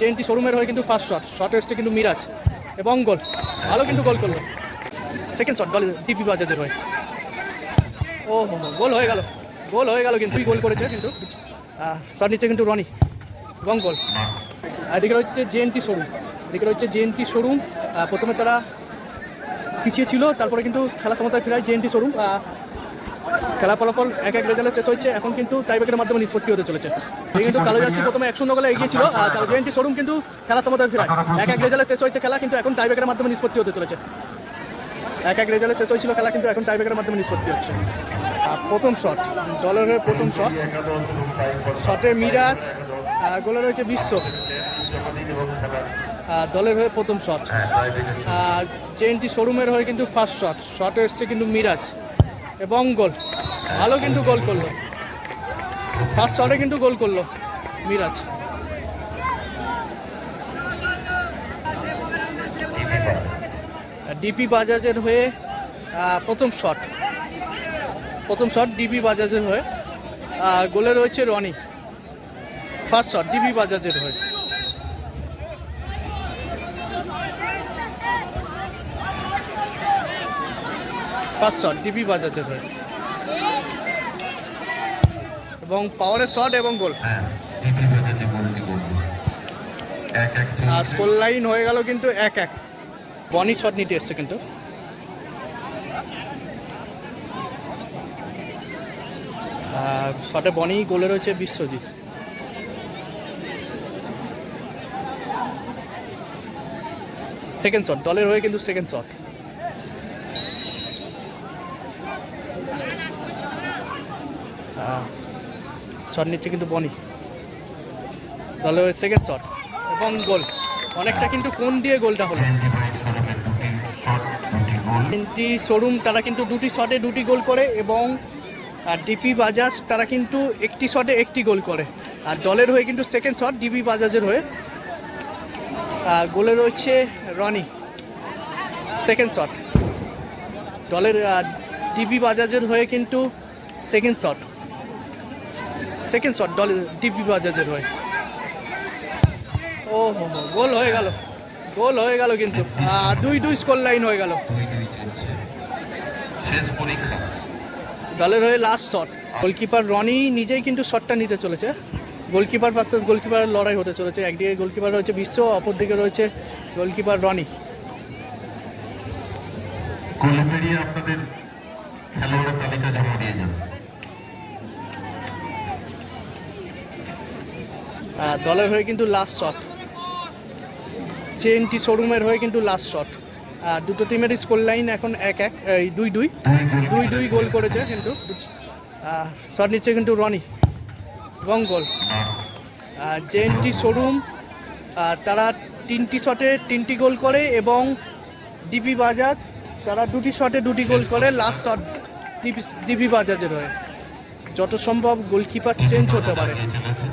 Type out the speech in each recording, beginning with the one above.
জেএনটি শোরুমের হয়ে কিন্তু ফার্স্ট শট শট এসছে কিন্তু মিরাজ এবং গোল ভালো কিন্তু গোল করল। সেকেন্ড শট গোল ডিপি বাজাজের হয়ে। ও গোল হয়ে গেল গোল হয়ে গেল কিন্তু গোল করেছে কিন্তু। তার নিচে কিন্তু রনি এবং গোল এদিকে হচ্ছে জেএনটি শোরুম। এদিকে হচ্ছে জেএনটি শোরুম। প্রথমে তারা পিছিয়ে ছিল, তারপরে কিন্তু খেলা সমতায় ফেরায় জেএনটি শোরুম। খেলা ফলাফল এক এক রেজাল্টে শেষ হয়েছে। এখন কিন্তু টাইব্রেকের মাধ্যমে নিষ্পত্তি হতে চলেছে। কিন্তু কালো জার্সি প্রথমে এক শূন্য গোলে এগিয়ে ছিল জেএনটি শোরুম কিন্তু খেলা সমতায় ফেরায়। এক এক রেজাল্টে শেষ হয়েছে খেলা, কিন্তু এখন টাইব্রেকের মাধ্যমে নিষ্পত্তি হতে চলেছে। এক এক রেজাল্টে শেষ হয়েছিল খেলা, কিন্তু এখন টাইব্রেকের মাধ্যমে নিষ্পত্তি হচ্ছে। আর প্রথম শট দলের হয়ে প্রথম শট শটে মিরাজ, আর গোলে রয়েছে বিশ্ব। আর দলের হয়ে প্রথম শট আর জেএনটি শোরুমের হয়ে কিন্তু ফার্স্ট শট শটে এসছে কিন্তু মিরাজ। এবং গোল। ভালো কিন্তু গোল করল। ফার্স্ট শটে কিন্তু গোল করল মিরাজ। ডিপি বাজাজের হয়ে প্রথম শট প্রথম শট ডিপি বাজাজের হয়ে। গোলে রয়েছে রনি। ফার্স্ট শট ডিপি বাজাজের হয়ে। ফার্স্ট শট ডিপি বাজাজের হয়ে এবং পাওয়ারের শট এবং গোল। হ্যাঁ আর স্কোর লাইন হয়ে গেল কিন্তু এক এক। বনি শট নিতে এসছে কিন্তু। শটে বনি গোলে রয়েছে বিশ্বজিৎ। সেকেন্ড শট দলের হয়ে কিন্তু সেকেন্ড শট। শট নিচ্ছে কিন্তু বনি। তাহলে হয়ে সেকেন্ড শট এবং গোল। অনেকটা কিন্তু কোন দিয়ে গোলটা হলো? তিনটি শোরুম তারা কিন্তু দুটি শটে দুটি গোল করে এবং, আর ডিপি বাজাজ তারা কিন্তু একটি শটে একটি গোল করে। আর দলের হয়ে কিন্তু সেকেন্ড শট ডিপি বাজাজের হয়ে। আর গোলে রয়েছে রনি। সেকেন্ড শট দলের ডিপি বাজাজের হয়ে কিন্তু সেকেন্ড শট সেকেন্ড শট ডল ডিপি বাজাজের হয়ে। ও হো গোল হয়ে গেল। গোল হয়ে গেল কিন্তু। দুই দুই স্কোর লাইন হয়ে গেল। শেষ পরীক্ষা। দলের হয়ে লাস্ট শট গোলকিপার রনি নিজেই কিন্তু শটটা নিতে চলেছে। গোলকিপার ভার্সেস গোলকিপার লড়াই হতে চলেছে। একদিকে গোলকিপার রয়েছে বিশ্ব অপরদিকে রয়েছে গোলকিপার রনি আপনাদের খেলোয়াড়ের তালিকা জমা দিয়ে যান দলের হয়ে কিন্তু লাস্ট শট চেনটি শোরুমের হয়ে কিন্তু লাস্ট শট দুটো টিমেরই স্কোর লাইন এখন এক এক, এই দুই দুই। দুই দুই গোল করেছে কিন্তু। শট নিচ্ছে কিন্তু রনি রং গোল জেএনটি শোরুম তারা তিনটি শটে তিনটি গোল করে এবং ডিপি বাজাজ তারা দুটি শটে দুটি গোল করে লাস্ট শট ডিপি ডিপি বাজাজের হয়ে। যত সম্ভব গোলকিপার চেঞ্জ হতে পারে দাঁড়িয়ে চলেছে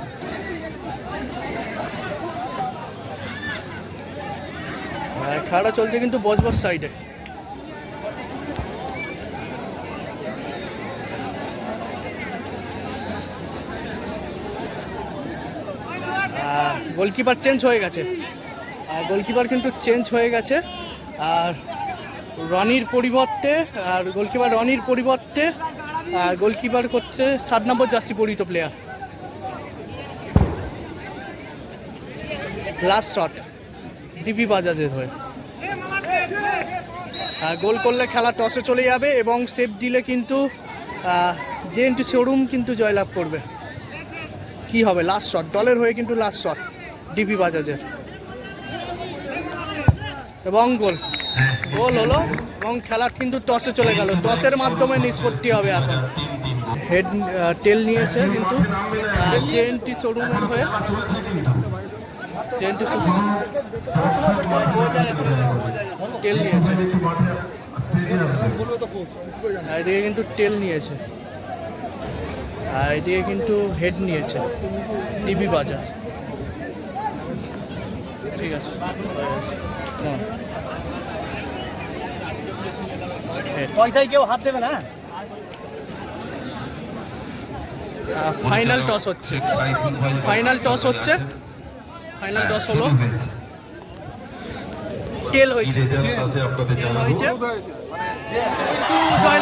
আর খেলাটা চলছে কিন্তু বজবজ সাইডে গোলকিপার চেঞ্জ হয়ে গেছে। আর গোলকিপার কিন্তু চেঞ্জ হয়ে গেছে। আর রনির পরিবর্তে, আর গোলকিপার রনির পরিবর্তে গোলকিপার করছে সাত নম্বর জার্সি পরিহিত প্লেয়ার লাস্ট শট ডিপি বাজাজের হয়ে। গোল করলে খেলা টসে চলে যাবে এবং সেফ দিলে কিন্তু জেএনটি শোরুম কিন্তু জয়লাভ করবে। কি হবে? লাস্ট শট দলের হয়ে কিন্তু লাস্ট শট ডিপি বাজাজের। এবং গোল। গোল হলো এবং খেলা কিন্তু টসে চলে গেল। টসের মাধ্যমে নিষ্পত্তি হবে এখন। হেড টেল নিয়েছে কিন্তু জেএনটি শোরুমের হয়ে। জেএনটি টেল নিয়েছে। আর এদিকে কিন্তু টেল নিয়েছে। আর এদিকে কিন্তু হেড নিয়েছে ডিবি বাজার ঠিক আছে। হ্যাঁ। পয়সায় কেউ হাত দেবে না? ফাইনাল টস হচ্ছে। ফাইনাল টস হচ্ছে। ফাইনাল দশ হলো। টেল হয়েছে। আপনাদের টেল জানাব। হয়েছে। কিন্তু করল টসের মাধ্যমে